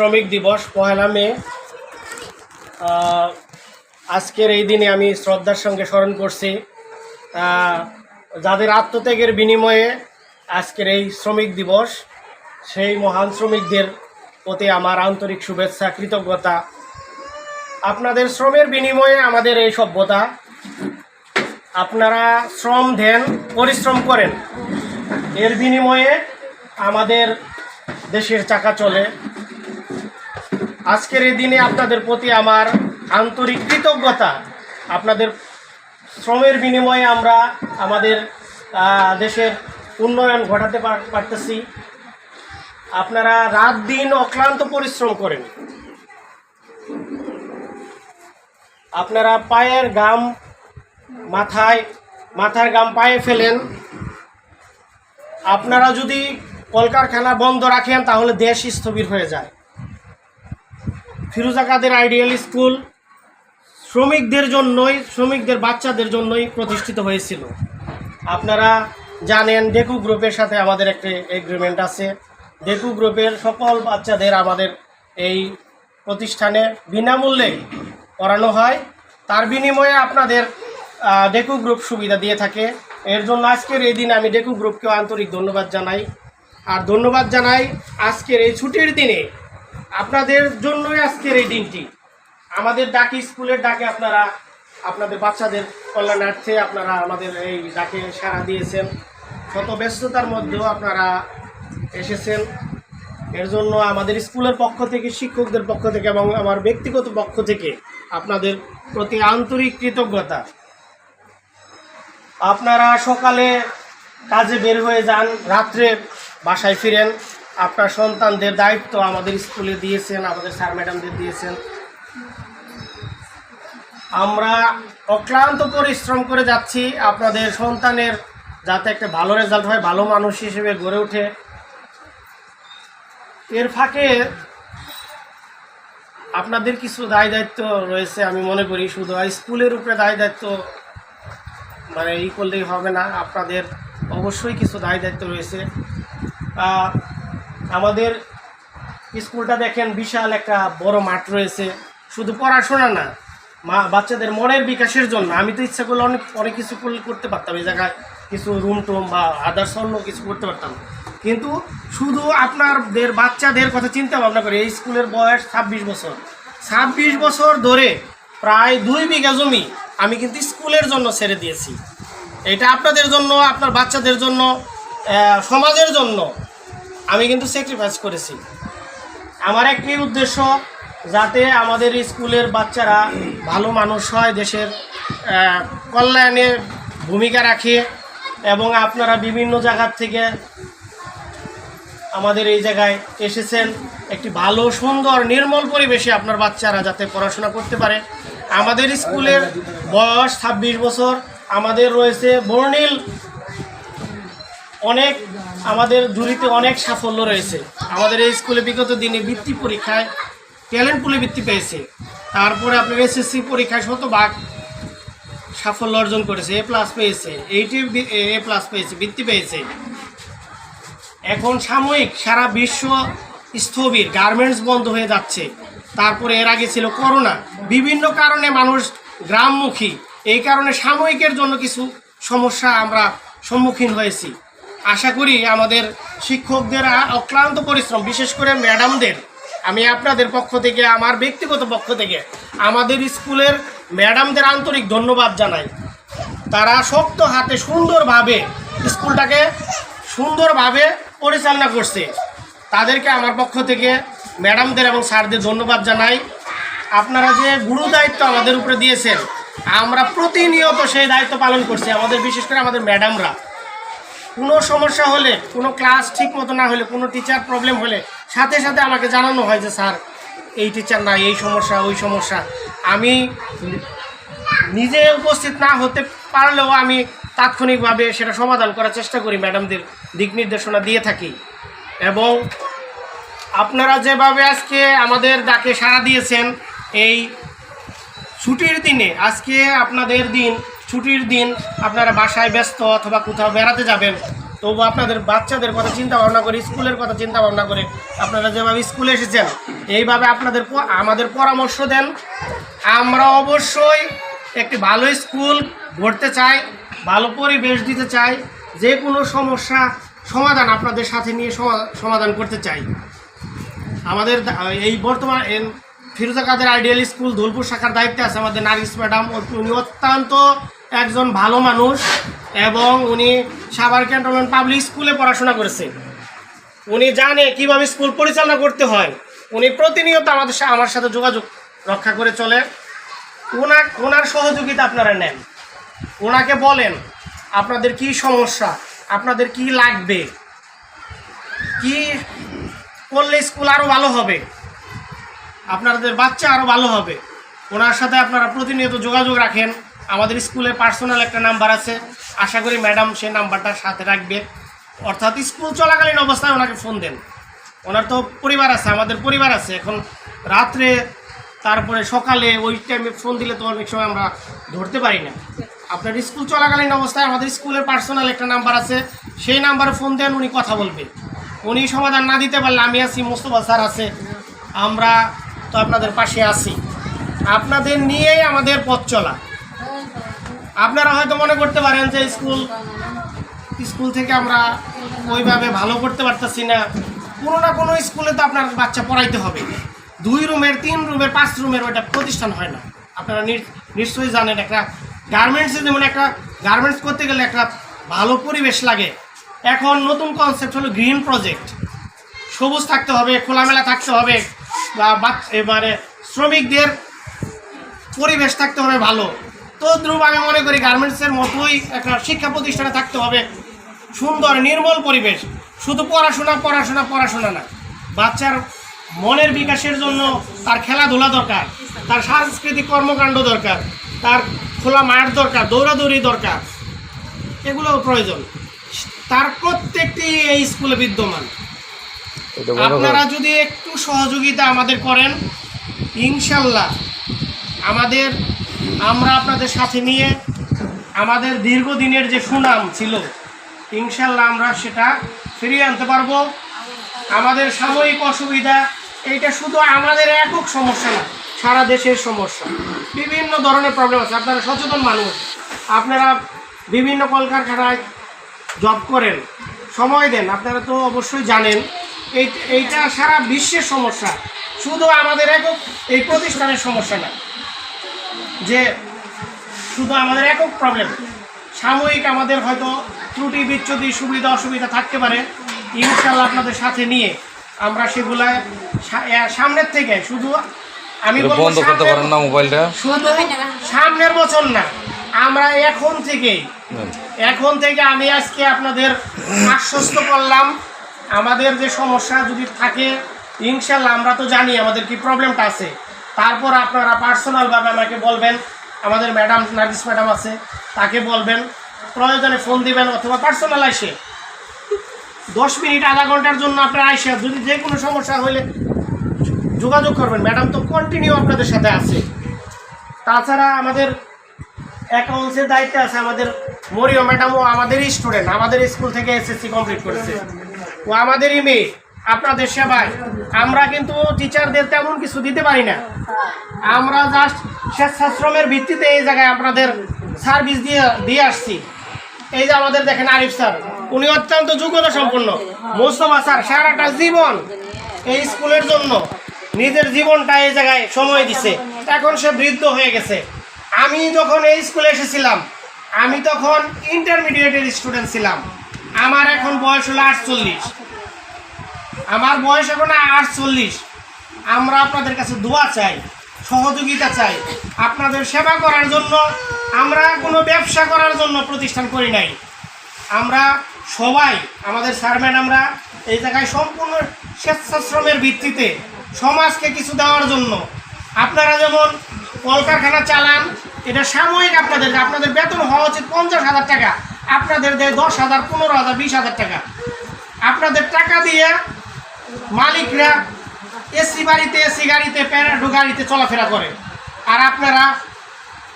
শ্রমিক দিবস পহেলা মে। আজকের এই দিনে আমি শ্রদ্ধার সঙ্গে স্মরণ করছি। যাদের আত্মত্যাগের বিনিময়ে আজকের এই শ্রমিক দিবস, সেই মহান শ্রমিকদের প্রতি আমার আন্তরিক শুভেচ্ছা, কৃতজ্ঞতা। আপনাদের শ্রমের বিনিময়ে আমাদের এই সভ্যতা। আপনারা শ্রম দেন, পরিশ্রম করেন। এর বিনিময়ে আমাদের দেশের চাকা চলে। আজকের এই দিনে আপনাদের প্রতি আমার আন্তরিক কৃতজ্ঞতা। আপনাদের শ্রমের বিনিময়ে আমরা আমাদের দেশের উন্নয়ন ঘটাতে পার- পারতেছি। আপনারা রাত দিন অক্লান্ত পরিশ্রম করেন। আপনারা পায়ের গাম মাথায়, মাথার গাম পায়ে ফেলেন। আপনারা যদি কলকারখানা বন্ধ রাখেন, তাহলে দেশ স্থবির হয়ে যায়। ফিরোজা কাদের আইডিয়াল স্কুল শ্রমিকদের জন্যই, শ্রমিকদের বাচ্চাদের জন্যই প্রতিষ্ঠিত হয়েছিল। আপনারা জানেন, ডেকু গ্রুপের সাথে আমাদের একটি এগ্রিমেন্ট আছে। ডেকু গ্রুপের সকল বাচ্চাদের আমাদের এই প্রতিষ্ঠানে বিনামূল্যে পড়ানো হয়। তার বিনিময়ে আপনাদের ডেকু গ্রুপ সুবিধা দিয়ে থাকে। এর জন্য আজকের এই দিনে আমি ডেকু গ্রুপকেও আন্তরিক ধন্যবাদ জানাই। আর ধন্যবাদ জানাই আজকের এই ছুটির দিনে আপনাদের জন্যই আজকের এই দিনটি। আমাদের ডাকি, স্কুলের ডাকে আপনারা, আপনাদের বাচ্চাদের কল্যাণার্থে আপনারা আমাদের এই ডাকে সাড়া দিয়েছেন। শত ব্যস্ততার মধ্যেও আপনারা এসেছেন। এর জন্য আমাদের স্কুলের পক্ষ থেকে, শিক্ষকদের পক্ষ থেকে এবং আমার ব্যক্তিগত পক্ষ থেকে আপনাদের প্রতি আন্তরিক কৃতজ্ঞতা। আপনারা সকালে কাজে বের হয়ে যান, রাত্রে বাসায় ফিরেন। আপনার সন্তানদের দায়িত্ব আমাদের স্কুলে দিয়েছেন, আমাদের স্যার ম্যাডামদের দিয়েছেন। আমরা অক্লান্ত পরিশ্রম করে যাচ্ছি আপনাদের সন্তানের যাতে একটা ভালো রেজাল্ট হয়, ভালো মানুষ হিসেবে গড়ে ওঠে। এর ফাঁকে আপনাদের কিছু দায় দায়িত্ব রয়েছে, আমি মনে করি শুধু স্কুলের উপরে দায় দায়িত্ব মানে ই করলেই হবে না, আপনাদের অবশ্যই কিছু দায় দায়িত্ব রয়েছে। আমাদের স্কুলটা দেখেন বিশাল একটা বড় মাঠ রয়েছে। শুধু পড়াশোনা না, মা, বাচ্চাদের মনের বিকাশের জন্য। আমি তো ইচ্ছা করলে অনেক অনেক কিছু করতে পারতাম এই জায়গায়। কিছু রুম টুম বা আদার্স অন্য কিছু করতে পারতাম। কিন্তু শুধু আপনাদের বাচ্চাদের কথা চিন্তা ভাবনা করে, এই স্কুলের বয়স ছাব্বিশ বছর। ছাব্বিশ বছর ধরে প্রায় দুই বিঘা জমি আমি কিন্তু স্কুলের জন্য ছেড়ে দিয়েছি। এটা আপনাদের জন্য, আপনার বাচ্চাদের জন্য সমাজের জন্য। আমি কিন্তু স্যাক্রিফাইস করেছি। আমার একটি উদ্দেশ্য যাতে আমাদের স্কুলের বাচ্চারা ভালো মানুষ হয়, দেশের কল্যাণে ভূমিকা রাখে এবং আপনারা বিভিন্ন জায়গার থেকে আমাদের এই জায়গায় এসেছেন। একটি ভালো, সুন্দর, নির্মল পরিবেশে আপনার বাচ্চারা যাতে পড়াশোনা করতে পারে। আমাদের স্কুলের বয়স ছাব্বিশ বছর, আমাদের রয়েছে বর্ণিল অনেক আমাদের জুড়িতে অনেক সাফল্য রয়েছে। আমাদের এই স্কুলে বিগত দিনে বৃত্তি পরীক্ষায় ট্যালেন্ট পুলে বৃত্তি পেয়েছে। তারপরে আপনার এসএসসি পরীক্ষায় শতভাগ সাফল্য অর্জন করেছে এ প্লাস পেয়েছে এইটি এ প্লাস পেয়েছে, বৃত্তি পেয়েছে। এখন সাময়িক সারা বিশ্ব স্থবির গার্মেন্টস বন্ধ হয়ে যাচ্ছে। তারপরে এর আগে ছিল করোনা বিভিন্ন কারণে মানুষ গ্রামমুখী। এই কারণে সাময়িকের জন্য কিছু সমস্যা আমরা সম্মুখীন হয়েছি। আশা করি আমাদের শিক্ষকদের অক্লান্ত পরিশ্রম, বিশেষ করে ম্যাডামদের, আমি আপনাদের পক্ষ থেকে, আমার ব্যক্তিগত পক্ষ থেকে, আমাদের স্কুলের ম্যাডামদের আন্তরিক ধন্যবাদ জানাই। তারা শক্ত হাতে সুন্দরভাবে স্কুলটাকে সুন্দরভাবে পরিচালনা করছে। তাদেরকে আমার পক্ষ থেকে ম্যাডামদের এবং স্যারদের ধন্যবাদ জানাই। আপনারা যে গুরু দায়িত্ব আমাদের উপরে দিয়েছেন, আমরা প্রতিনিয়ত সেই দায়িত্ব পালন করছি, আমাদের, বিশেষ করে আমাদের ম্যাডামরা। কোনো সমস্যা হলে, কোনো ক্লাস ঠিক মতো না হলে, কোনো টিচার প্রবলেম হলে, সাথে সাথে আমাকে জানানো হয় যে, স্যার, এই টিচার না এই সমস্যা, ওই সমস্যা। আমি নিজে উপস্থিত না হতে পারলেও আমি তাৎক্ষণিকভাবে সেটা সমাধান করার চেষ্টা করি ম্যাডামদের দিক নির্দেশনা দিয়ে থাকি। এবং আপনারা যেভাবে আজকে আমাদের ডাকে সাড়া দিয়েছেন, এই ছুটির দিনে, আজকে আপনাদের দিন ছুটির দিন আপনারা বাসায় ব্যস্ত অথবা কোথাও বেড়াতে যাবেন তবু আপনাদের বাচ্চাদের কথা চিন্তা ভাবনা করে, স্কুলের কথা চিন্তা ভাবনা করে আপনারা যেভাবে স্কুলে এসেছেন, এইভাবে আপনাদের আমাদের পরামর্শ দেন। আমরা অবশ্যই একটি ভালো স্কুল গড়তে চাই, ভালো পরিবেশ দিতে চাই, যে কোনো সমস্যা সমাধান আপনাদের সাথে নিয়ে সমা- সমাধান করতে চাই। আমাদের এই বর্তমান ফিরোজা কাদের আইডিয়াল স্কুল ধুলপুর শাখার দায়িত্বে আছে আমাদের নারিস ম্যাডাম। উনি অত্যন্ত একজন ভালো মানুষ এবং উনি সাভার ক্যান্টনমেন্ট পাবলিক স্কুলে পড়াশোনা করেছে। উনি জানে কীভাবে স্কুল পরিচালনা করতে হয়। উনি প্রতিনিয়ত আমাদের আমার সাথে যোগাযোগ রক্ষা করে চলে। ওনার ওনার সহযোগিতা আপনারা নেন। ওনাকে বলেন, আপনাদের কি সমস্যা? আপনাদের কি লাগবে? কি করলে স্কুল আরও ভালো হবে? আপনাদের বাচ্চা আরও ভালো হবে? ওনার সাথে আপনারা প্রতিনিয়ত যোগাযোগ রাখেন। আমাদের স্কুলের পার্সোনাল একটা নাম্বার আছে। আশা করি ম্যাডাম সেই নাম্বারটা সাথে রাখবে। অর্থাৎ স্কুল চলাকালীন অবস্থায় ওনাকে ফোন দেন। ওনার তো পরিবার আছে, আমাদের পরিবার আছে। এখন রাত্রে, তারপরে সকালে ওই টাইমে ফোন দিলে তো অনেক সময় আমরা ধরতে পারি না। আপনার স্কুল চলাকালীন অবস্থায় আমাদের স্কুলের পার্সোনাল একটা নাম্বার আছে। সেই নাম্বারে ফোন দেন, উনি কথা বলবে। উনি সমাধান না দিতে পারলে আমি আছি, মোস্তফা স্যার আছে। আমরা তো আপনাদের পাশে আছি। আপনাদের নিয়েই আমাদের পথ চলা। আপনারা হয়তো মনে করতে পারেন যে স্কুল স্কুল থেকে আমরা ওইভাবে ভালো করতে পারতেছি না। কোনো না কোনো স্কুলে তো আপনার বাচ্চা পড়াইতে হবে। দুই রুমের, তিন রুমের, পাঁচ রুমের ওইটা প্রতিষ্ঠান হয় না। আপনারা নিশ্চয়ই জানেন একটা গার্মেন্টসে যেমন একটা গার্মেন্টস করতে গেলে একটা ভালো পরিবেশ লাগে। এখন নতুন কনসেপ্ট হলো গ্রিন প্রজেক্ট সবুজ থাকতে হবে, খোলামেলা থাকতে হবে, বা এবারে শ্রমিকদের পরিবেশ থাকতে হবে ভালো। তো দ্রুব আমি মনে করি গার্মেন্টসের মতোই একটা শিক্ষা প্রতিষ্ঠানে থাকতে হবে। সুন্দর নির্মল পরিবেশ। শুধু পড়াশোনা পড়াশোনা পড়াশোনা না। বাচ্চার মনের বিকাশের জন্য তার খেলাধুলা দরকার তার সাংস্কৃতিক কর্মকাণ্ড দরকার তার খোলা মাঠ দরকার দৌড়াদৌড়ি দরকার এগুলো প্রয়োজন। তার প্রত্যেকটি এই স্কুলে বিদ্যমান। আপনারা যদি একটু সহযোগিতা আমাদের করেন ইনশাল্লাহ আমাদের আমরা আপনাদের সাথে নিয়ে আমাদের দীর্ঘদিনের যে সুনাম ছিল, ইনশাল্লাহ আমরা সেটা ফিরিয়ে আনতে পারব। আমাদের সাময়িক অসুবিধা, এইটা শুধু আমাদের একক সমস্যা না, সারা দেশের সমস্যা। বিভিন্ন ধরনের প্রবলেম আছে, আপনারা সচেতন মানুষ। আপনারা বিভিন্ন কলকারখানায় জব করেন, সময় দেন, আপনারা তো অবশ্যই জানেন। এই এইটা সারা বিশ্বের সমস্যা, শুধু আমাদের একক এই প্রতিষ্ঠানের সমস্যা না। যে শুধু আমাদের একক প্রবলেম সাময়িক আমাদের হয়তো ত্রুটি বিচ্যুতি সুবিধা অসুবিধা থাকতে পারে। ইনশাল্লাহ আপনাদের সাথে নিয়ে আমরা সেগুলা সামনের থেকে শুধু আমি বন্ধ করতে পারেন না মোবাইলটা। শুধু সামনের বছর না আমরা এখন থেকেই এখন থেকে আমি আজকে আপনাদের আশ্বস্ত করলাম আমাদের যে সমস্যা যদি থাকে ইনশাল্লাহ আমরা তো জানি আমাদের কি প্রবলেমটা আছে। তারপর আপনারা পার্সোনালভাবে আমাকে বলবেন, আমাদের ম্যাডাম নার্গিস ম্যাডাম আছে, তাকে বলবেন, প্রয়োজনে ফোন দিবেন অথবা পার্সোনাল আইসে। দশ মিনিট, আধা ঘণ্টার জন্য আপনার আইসে, যদি যে কোনো সমস্যা হলে যোগাযোগ করবেন। ম্যাডাম তো কন্টিনিউ আপনাদের সাথে আছে। তাছাড়া আমাদের অ্যাকাউন্টসের দায়িত্বে আছে আমাদের মরিও ম্যাডামও আমাদেরই স্টুডেন্ট আমাদের স্কুল থেকে এসএসসি কমপ্লিট করেছে। ও আমাদেরই মেয়ে। আপনাদের সেবায়। আমরা কিন্তু টিচারদের তেমন কিছু দিতে পারি না। আমরা জাস্ট স্বেচ্ছাশ্রমের ভিত্তিতে এই জায়গায় আপনাদের সার্ভিস দিয়ে দিয়ে আসছি। এই যে আমাদের দেখেন আরিফ স্যার, উনি অত্যন্ত যোগ্যতা সম্পন্ন। মোস্তফা স্যার, সারাটা জীবন এই স্কুলের জন্য নিজের জীবনটা এই জায়গায় সময় দিছে। এখন সে বৃদ্ধ হয়ে গেছে। আমি যখন এই স্কুলে এসেছিলাম, আমি তখন ইন্টারমিডিয়েটের স্টুডেন্ট ছিলাম। আমার এখন বয়স হলো আটচল্লিশ। আমার বয়স এখন আটচল্লিশ। আমরা আপনাদের কাছে দোয়া চাই, সহযোগিতা চাই, আপনাদের সেবা করার জন্য, আমরা কোনো ব্যবসা করার জন্য প্রতিষ্ঠান করি নাই। আমরা সবাই, আমাদের স্যার আমরা এই জায়গায় সম্পূর্ণ স্বেচ্ছাশ্রমের ভিত্তিতে সমাজকে কিছু দেওয়ার জন্য। আপনারা যেমন কলকারখানা চালান, এটা সাময়িক আপনাদের আপনাদের বেতন হওয়া উচিত পঞ্চাশ হাজার টাকা। আপনাদের দেয় দশ হাজার, পনেরো হাজার, বিশ হাজার টাকা। আপনাদের টাকা দিয়ে মালিকরা এসি বাড়িতে, এসি গাড়িতে, প্যারাডো গাড়িতে চলাফেরা করে। আর আপনারা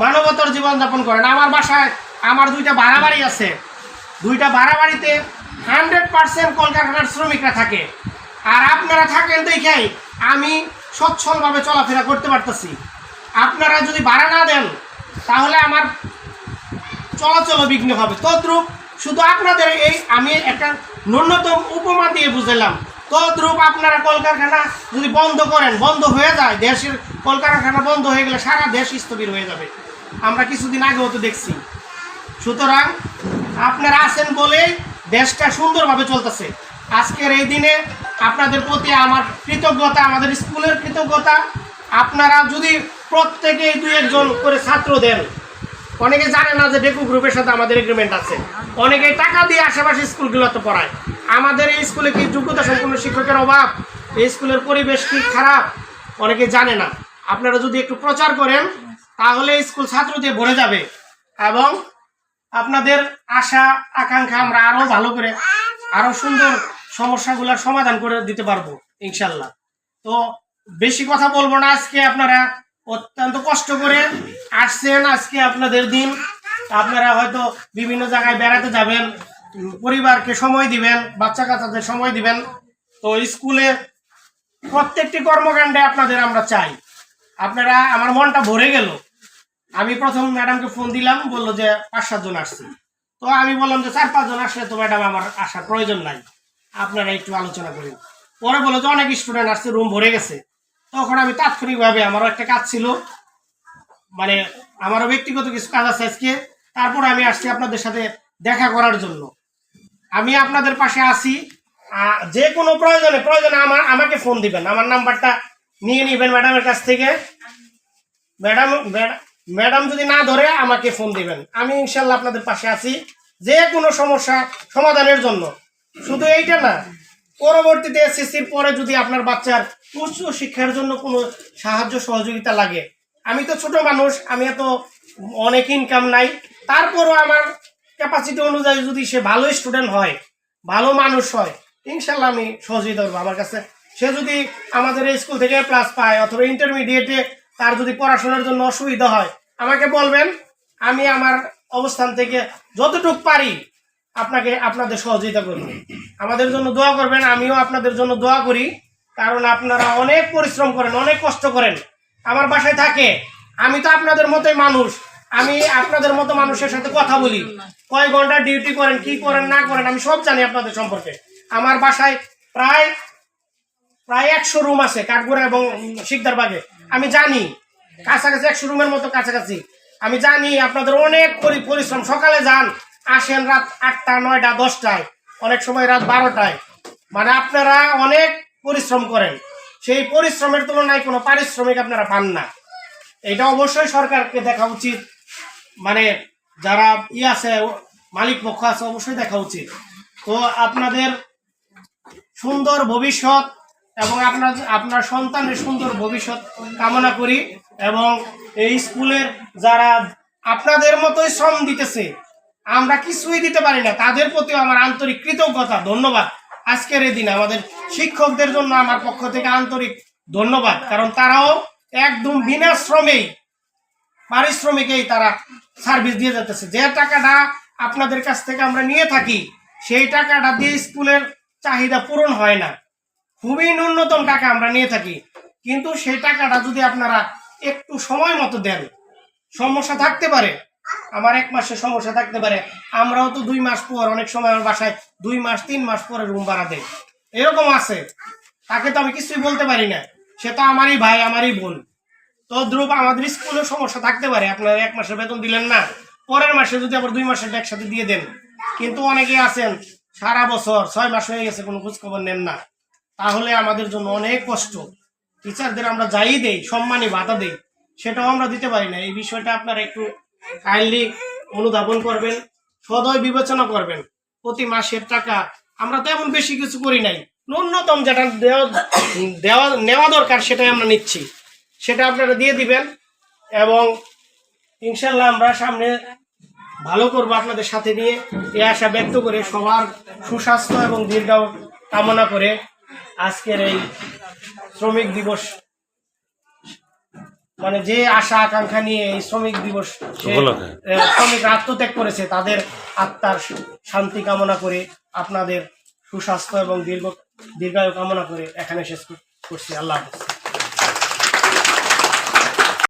মানবতার জীবনযাপন করেন। আমার বাসায় আমার দুইটা ভাড়া বাড়ি আছে। দুইটা ভাড়া বাড়িতে হান্ড্রেড পার্সেন্ট কলকারখানার শ্রমিকরা থাকে। আর আপনারা থাকেন দেখেই আমি সচ্ছলভাবে চলাফেরা করতে পারতেছি। আপনারা যদি ভাড়া না দেন, তাহলে আমার চলাচল বিঘ্ন হবে। তদ্রুপ শুধু আপনাদের এই আমি একটা ন্যূনতম উপমা দিয়ে বুঝালাম। তদ্রূপ আপনারা কলকারখানা যদি বন্ধ করেন, বন্ধ হয়ে যায়, দেশের কলকারখানা বন্ধ হয়ে গেলে সারা দেশ স্থবির হয়ে যাবে। আমরা কিছুদিন আগেও তো দেখছি। সুতরাং আপনারা আছেন বলেই দেশটা সুন্দরভাবে চলতেছে। আজকের এই দিনে আপনাদের প্রতি আমার কৃতজ্ঞতা, আমাদের স্কুলের কৃতজ্ঞতা। আপনারা যদি প্রত্যেকেই দু একজন করে ছাত্র দেন, অনেকে জানে না যে ডেকু গ্রুপের সাথে আমাদের এগ্রিমেন্ট আছে। অনেকে টাকা দিয়ে আশেপাশে স্কুলগুলোতে পড়ায়। আমাদের এই স্কুলে কি যোগ্যতা সম্পন্ন শিক্ষকের অভাব? এই স্কুলের পরিবেশ কি খারাপ? অনেকে জানে না। আপনারা যদি একটু প্রচার করেন, তাহলে স্কুল ছাত্র দিয়ে ভরে যাবে। এবং আপনাদের আশা, আকাঙ্ক্ষা আমরা আরও ভালো করে আরও সুন্দর সমস্যাগুলোর সমাধান করে দিতে পারব, ইনশাল্লাহ। তো বেশি কথা বলব না। আজকে আপনারা অত্যন্ত কষ্ট করে আসছেন। আজকে আপনাদের দিন। আপনারা হয়তো বিভিন্ন জায়গায় বেড়াতে যাবেন। পরিবারকে সময় দিবেন, বাচ্চা কাচ্চাদের সময় দিবেন। তো স্কুলে প্রত্যেকটি কর্মকাণ্ডে আপনাদের আমরা চাই। আপনারা, আমার মনটা ভরে গেল। আমি প্রথম ম্যাডামকে ফোন দিলাম, বলল যে পাঁচ সাতজন আসছে। তো আমি বললাম যে চার পাঁচজন আসলে তো ম্যাডাম আমার আসার প্রয়োজন নাই। আপনারা একটু আলোচনা করেন। পরে বলল যে অনেক স্টুডেন্ট আসছে, রুম ভরে গেছে। তখন আমি তাৎক্ষণিকভাবে, আমারও একটা কাজ ছিল। মানে আমারও ব্যক্তিগত কিছু কাজ আছে আজকে। তারপর আমি আসছি আপনাদের সাথে দেখা করার জন্য। আমি আপনাদের পাশে আছি। যে কোনো প্রয়োজনে প্রয়োজনে আমার, আমাকে ফোন দিবেন। আমার নাম্বারটা নিয়ে নিবেন ম্যাডামের কাছ থেকে। ম্যাডাম ম্যাডাম- যদি না ধরে, আমাকে ফোন দিবেন। আমি ইনশাল্লাহ আপনাদের পাশে আছি। যে কোনো সমস্যা সমাধানের জন্য। শুধু এইটা না, পরবর্তীতে এসএসসির পরে যদি আপনার বাচ্চার উচ্চ শিক্ষার জন্য কোনো সাহায্য, সহযোগিতা লাগে। আমি তো ছোট মানুষ, আমি এত অনেক ইনকাম নাই। তারপরও আমার ক্যাপাসিটি অনুযায়ী যদি সে ভালো স্টুডেন্ট হয়, ভালো মানুষ হয় ইনশাল্লাহ আমি সহযোগিতা করব আমার কাছে। সে যদি আমাদের স্কুল থেকে প্লাস পায় অথবা ইন্টারমিডিয়েটে তার যদি পড়াশোনার জন্য অসুবিধা হয়, আমাকে বলবেন, আমি আমার অবস্থান থেকে যতটুকু পারি আপনাকে, আপনাদের সহযোগিতা করব। আমাদের জন্য দোয়া করবেন, আমিও আপনাদের জন্য দোয়া করি, কারণ আপনারা অনেক পরিশ্রম করেন, অনেক কষ্ট করেন। আমার বাসায় থাকে, আমি তো আপনাদের মতোই মানুষ। আমি আপনাদের মতো মানুষের সাথে কথা বলি। কয় ঘণ্টা ডিউটি করেন, কি করেন, না করেন, আমি সব জানি আপনাদের সম্পর্কে। আমার বাসায় প্রায় প্রায় একশো রুম আছে কাঠগোড়া এবং শিকদারবাগে আমি জানি, কাছাকাছি একশো রুমের মতো কাছাকাছি। আমি জানি আপনাদের অনেক পরি- পরিশ্রম। সকালে যান, আসেন রাত আটটা, নয়টা, দশটায়। অনেক সময় রাত বারোটায়। মানে আপনারা অনেক পরিশ্রম করেন। সেই পরিশ্রমের তুলনায় কোনো পারিশ্রমিক আপনারা পান না। এটা অবশ্যই সরকারকে দেখা উচিত। মানে যারা ই আছে, মালিক পক্ষ আছে, অবশ্যই দেখা উচিত। তো আপনাদের সুন্দর ভবিষ্যৎ এবং আপনার আপনার সন্তানের সুন্দর ভবিষ্যৎ কামনা করি এবং এই স্কুলের যারা আপনাদের মতোই শ্রম দিতেছে, আমরা কিছুই দিতে পারি না। তাদের প্রতিও আমার আন্তরিক কৃতজ্ঞতা, ধন্যবাদ। আজকের এই দিনে আমাদের শিক্ষকদের জন্য আমার পক্ষ থেকে আন্তরিক ধন্যবাদ, কারণ তারাও একদম বিনা শ্রমেই, পারিশ্রমিকেই তারা সার্ভিস দিয়ে যাচ্ছে যে টাকাটা আপনাদের কাছ থেকে আমরা নিয়ে থাকি, সেই টাকাটা দিয়ে স্কুলের চাহিদা পূরণ হয় না। খুবই ন্যূনতম টাকা আমরা নিয়ে থাকি। কিন্তু সেই টাকাটা যদি আপনারা একটু সময় মতো দেন, সমস্যা থাকতে পারে। আমার এক মাসের সমস্যা থাকতে পারে। আমরাও তো দুই মাস পর, অনেক সময় আমার বাসায় দুই মাস, তিন মাস পরে রুম ভাড়া দেয়। এরকম আছে। তাকে তো আমি কিছুই বলতে পারি না। সে তো আমারই ভাই, আমারই বোন। তো ধ্রুব আমাদের স্কুলে সমস্যা থাকতে পারে। আপনারা এক মাসের বেতন দিলেন না। পরের মাসে যদি আবার দুই মাসের একসাথে দিয়ে দেন। কিন্তু অনেকে আছেন, সারা বছর ছয় মাস হয়ে গেছে, কোনো খোঁজখবর নেন না। তাহলে আমাদের জন্য অনেক কষ্ট। টিচারদের আমরা যাই দেই সম্মানী ভাতা দেই। সেটাও আমরা দিতে পারি না। এই বিষয়টা আপনারা একটু কাইন্ডলি অনুধাবন করবেন, সদয় বিবেচনা করবেন। প্রতি মাসের টাকা আমরা তেমন বেশি কিছু করি নাই। ন্যূনতম যেটা দেওয়া দেওয়া, নেওয়া দরকার সেটাই আমরা নিচ্ছি। সেটা আপনারা দিয়ে দিবেন এবং ইনশাল্লাহ আমরা সামনে ভালো করব আপনাদের সাথে নিয়ে। এই আশা ব্যক্ত করে সবার সুস্বাস্থ্য এবং দীর্ঘ কামনা করে আজকের এই শ্রমিক দিবস মানে যে আশা আকাঙ্ক্ষা নিয়ে এই শ্রমিক দিবস উপলক্ষে। আত্মত্যাগ করেছে তাদের আত্মার শান্তি কামনা করে আপনাদের সুস্বাস্থ্য এবং দীর্ঘ দীর্ঘায়ু কামনা করে এখানে শেষ করছি। আল্লাহ হাফিজ।